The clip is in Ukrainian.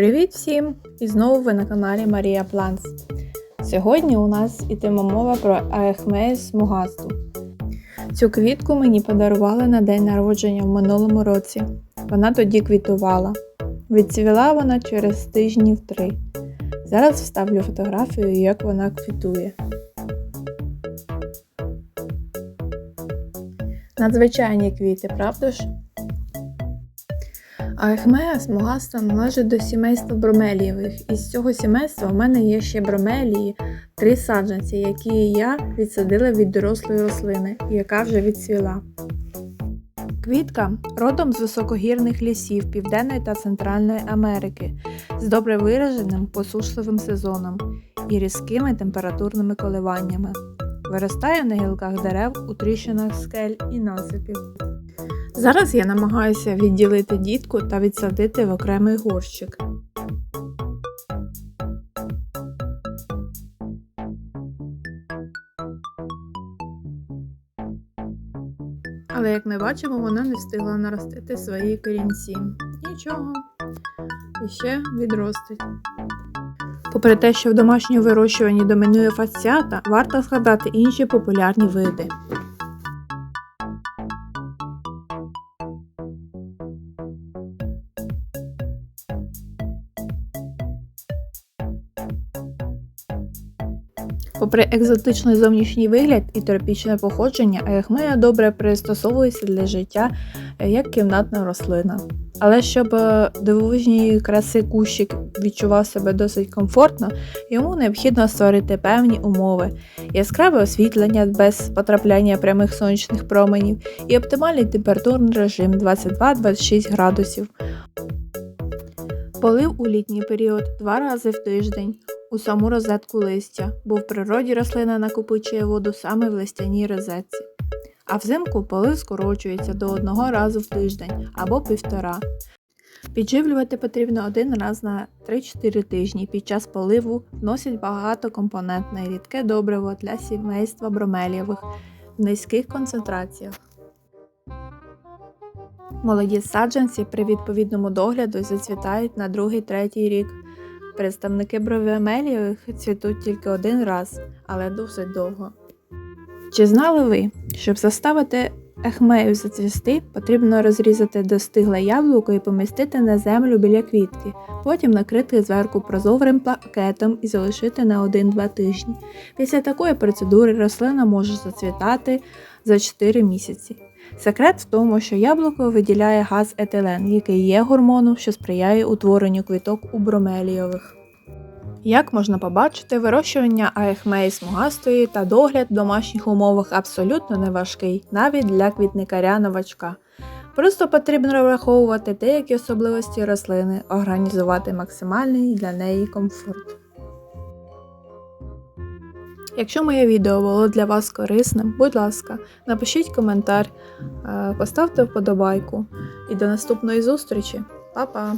Привіт всім! І знову ви на каналі Марія Планс. Сьогодні у нас ітиме мова про Аехмею смугасту. Цю квітку мені подарували на день народження в минулому році. Вона тоді квітувала. Відцвіла вона через тижнів три. Зараз вставлю фотографію, як вона квітує. Надзвичайні квіти, правда ж? Аехмея смугаста належить до сімейства бромелієвих. Із цього сімейства в мене є ще бромелії, три саджанці, які я відсадила від дорослої рослини, яка вже відцвіла. Квітка родом з високогірних лісів Південної та Центральної Америки з добре вираженим посушливим сезоном і різкими температурними коливаннями. Виростає на гілках дерев у тріщинах скель і насипів. Зараз я намагаюся відділити дітку та відсадити в окремий горщик. Але як ми бачимо, вона не встигла наростити свої корінці. Нічого, іще відростить. Попри те, що в домашньому вирощуванні домінує фасціата, варто згадати інші популярні види. Попри екзотичний зовнішній вигляд і тропічне походження, аехмея добре пристосовується для життя е, як кімнатна рослина. Але щоб е, дивовижній краси кущик відчував себе досить комфортно, йому необхідно створити певні умови: яскраве освітлення без потрапляння прямих сонячних променів і оптимальний температурний режим 22-26 градусів. Полив у літній період два рази в тиждень у саму розетку листя, бо в природі рослина накопичує воду саме в листяній розетці. А взимку полив скорочується до одного разу в тиждень або півтора. Підживлювати потрібно один раз на 3-4 тижні. Під час поливу вносять багатокомпонентне рідке добриво для сімейства бромелєвих в низьких концентраціях. Молоді саджанці при відповідному догляду зацвітають на другий-третій рік. Представники бровіамелієвих цвітуть тільки один раз, але досить довго. Чи знали ви, щоб заставити ехмею зацвісти, потрібно розрізати достигле яблуко і помістити на землю біля квітки, потім накрити зверху прозорим пакетом і залишити на 1-2 тижні. Після такої процедури рослина може зацвітати за 4 місяці. Секрет в тому, що яблуко виділяє газ етилен, який є гормоном, що сприяє утворенню квіток у бромелійових. Як можна побачити, вирощування аехмеї смугастої та догляд в домашніх умовах абсолютно не важкий, навіть для квітникаря-новачка. Просто потрібно враховувати деякі особливості рослини, організувати максимальний для неї комфорт. Якщо моє відео було для вас корисним, будь ласка, напишіть коментар, е, поставте вподобайку і до наступної зустрічі. Па-па!